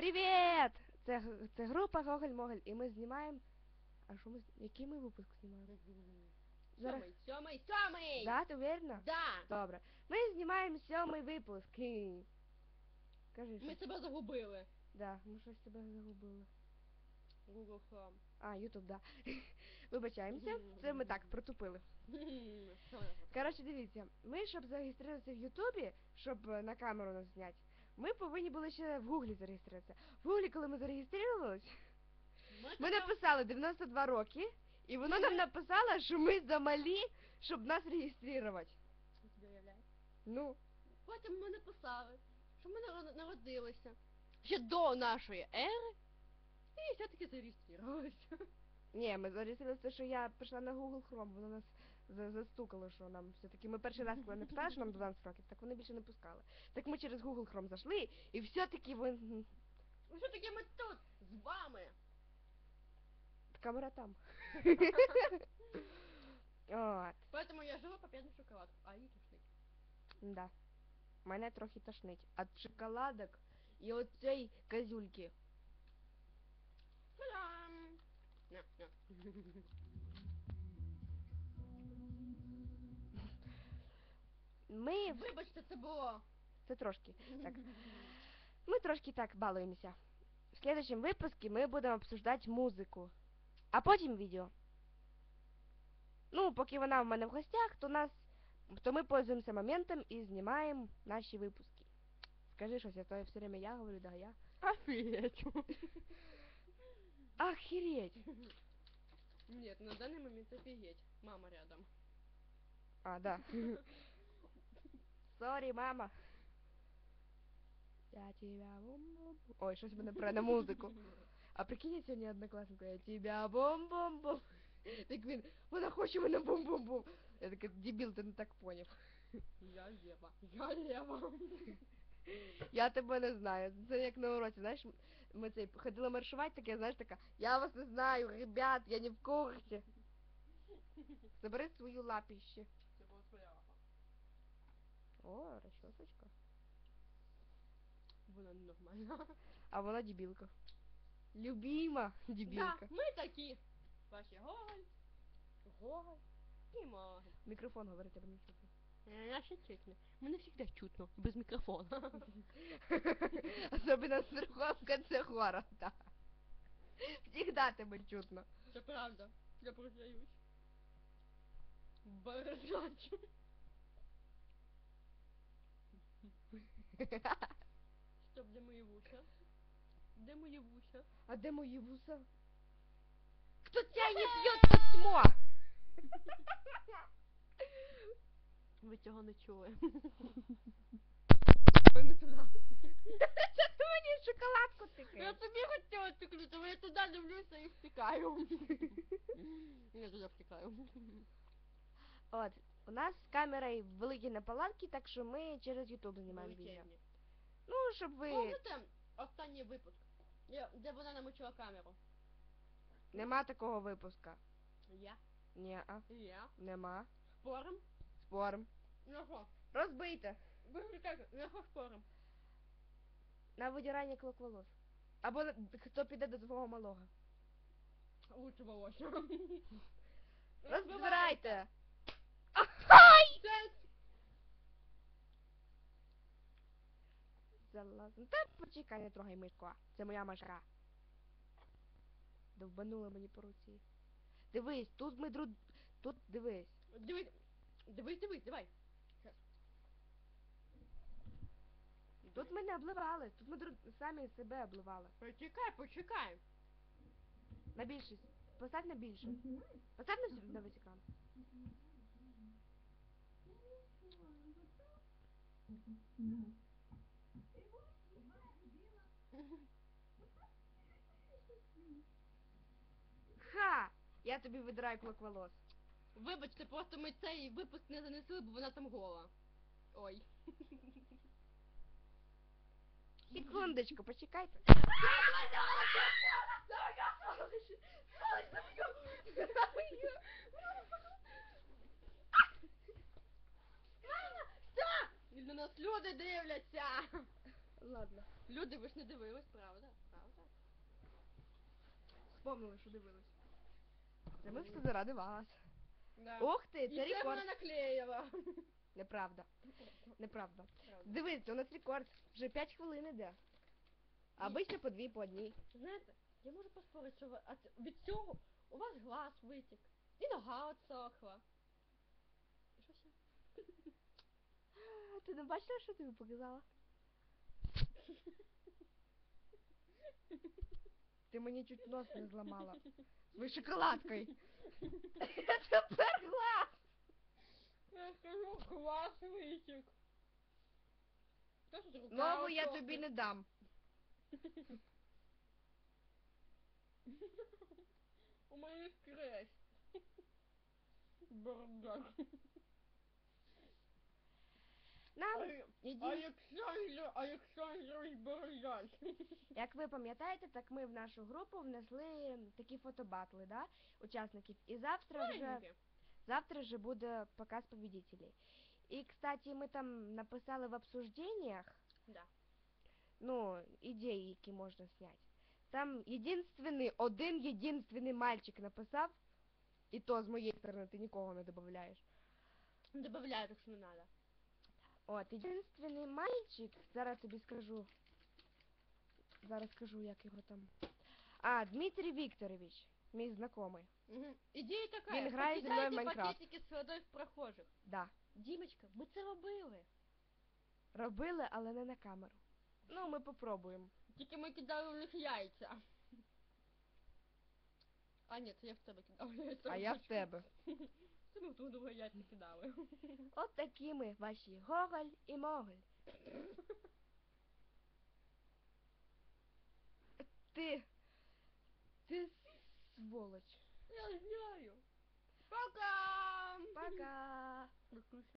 Привіт! Це, це група Гоголь Моголь, і ми знімаємо. А що ми. Який ми випуск знімаємо? Зараз. Сьомий, сьомий, сьомий! Да, ти уверена? Да! Добре. Ми знімаємо сьомий випуск. Хі. Кажи Ми що. себе загубили. Да, ми щось тебе загубили. Google Chrome. А, Ютуб, да. Вибачаємося. Це ми так протупили. Коротше, дивіться, ми, щоб зареєструватися в Ютубі, щоб е, на камеру нас зняти, ми повинні були ще в Гуглі зареєструватися. В Гуглі, коли ми зареєструвалися, Ми написали 92 роки, і воно нам написало, що ми замалі, щоб нас реєструвати. Ну, Потім ми написали, що ми наро- народилися ще до нашої ери, і все-таки зареєструвалися. ні, ми зареєструвалися, що я пішла на Google Chrome, воно нас застукало, що нам все-таки. Ми перший раз, коли написали, що нам 12 років, так вони більше не пускали. Так ми через Google Chrome зайшли, і все-таки ви... Ну все-таки ми тут, з вами. Камера там. От, Поэтому я живу по п'ятну шоколадку, а їй тушник. да. Мене трохи тошнить. От шоколадок і от цієї козюльки. Та-дам! Ми... Вибачте, це було. Це трошки. Так. Мы трошки так балуємося. В следующем выпуске мы будем обсуждать музику. А потім відео. Ну, поки вона в мене в гостях, то нас. То ми пользуємося моментом і знімаємо наші випуски. Скажи щось, а то я все время я говорю, да, я. Офігеть. Охереть! Нет, на данный момент офигеть. Мама рядом. А, да. Сорі, мама. Я тебя бум-бум. Ой, щось мене пре на музику. А прикинь, я сьогодні я тебя бум-бум-бум. Так він, вона хоче мене бум-бум-бум. Я така, дебіл, ти не так поняв. Я лева. Я лева. Я тебе не знаю. Це як на уроці, знаєш, ми цей ходили маршувати, таке, знаєш, така, я вас не знаю, ребят, я не в курсі. Забери свою лапіще. О, розчосочка. Вона ненормальна. А вона дебілка. Любима дебілка. Да, ми такі. Ваші Гоголь, Гоголь і Моголь. Мікрофон говорить, або не чутно. Я ще чутно. Мене завжди чутно, без мікрофона. Особенно с другом конце города. Всегда тебе чутно. Це правда. Я признаюсь. Боржачу. Стоп, де мої вуша? Де мої вуша? А де мої вуса? Кто тебя не пьет письмо? Ви цього не чули. Туди. Це ти мені шоколадку Я тикаєш? тобі хотіла тикнути, але я туди дивлюся і втікаю. Я туди втікаю. От, у нас з камерою великі неполадки, так що ми через YouTube знімаємо відео. Величезні. Ну, щоб ви... Помните останній випуск, де вона намочила камеру? Нема такого випуска. Я. Ні, а, Я. нема. Спорим? Спорим. Ну що? Розбийте. Ви на що спорим? На видирання клок волос. Або на- хто піде до твого малого. Лучше волосся. Розбирайте. Це Залазим. Та почекай, не трогай мишку. Це моя машка. Довбанула мені по руці. Дивись, тут ми друг... Тут дивись. Дивись, дивись, дивись, давай. Тут ми не обливали. Тут ми друг... самі себе обливали. Почекай, почекай. На більшість. Постав на більше. Постав на, на весь екран. Ха! Я тобі видираю клок волос. Вибачте, просто ми цей випуск не занесли, бо вона там гола. Ой. Секундочку, почекайте. І на нас люди дивляться. Ладно. Люди, ви ж не дивились, правда? Правда? Вспомнили, що дивились. Це ми все заради вас. Да. Ух ти, І це це рекорд. вона наклеїла. Неправда. Неправда. Правда. Дивіться, у нас рекорд. Вже 5 хвилин іде. А обично по дві, по одній. Знаєте, я можу поспорити, що ви- а це- від цього у вас глаз витік. І нога отсохла. І що ще? Ти не бачила, що тобі показала? Ти мені чуть нос не зламала. Своєю шоколадкою. Тепер глаз! Я скажу, глаз витік. Нову я тобі не дам. У мене скресь. Бардак. Нам, А іди. Олександр, Олександрович Бородач. Як ви пам'ятаєте, так ми в нашу групу внесли такі фотобатли, да, учасників. І завтра вже, завтра же буде показ победителей. І, кстати, ми там написали в обсуждениях, Да. ну, ідеї, які можна зняти. Там єдинственний, один єдинственний мальчик написав, і то з моєї сторони ти нікого не додаєш. Добавляю, так що не надо. От, єдинственний мальчик, зараз тобі скажу. Зараз скажу, як його там. А, Дмитрий Вікторович, мій знайомий. Угу. Ідея така. Він грає зі мною в Майнкрафт. пакетики з водою в прохожих. Да. Дімочка, ми це робили. Робили, але не на камеру. Ну, ми попробуємо. Тільки ми кидали в них яйця. А ні, це я в тебе кидав яйця. А я в тебе. Це ми в друг друга яйця кидали. От такі ми, ваші Гоголь і Моголь. Ти. Ти сволоч. Я знаю. Пока! Пока. Виключи.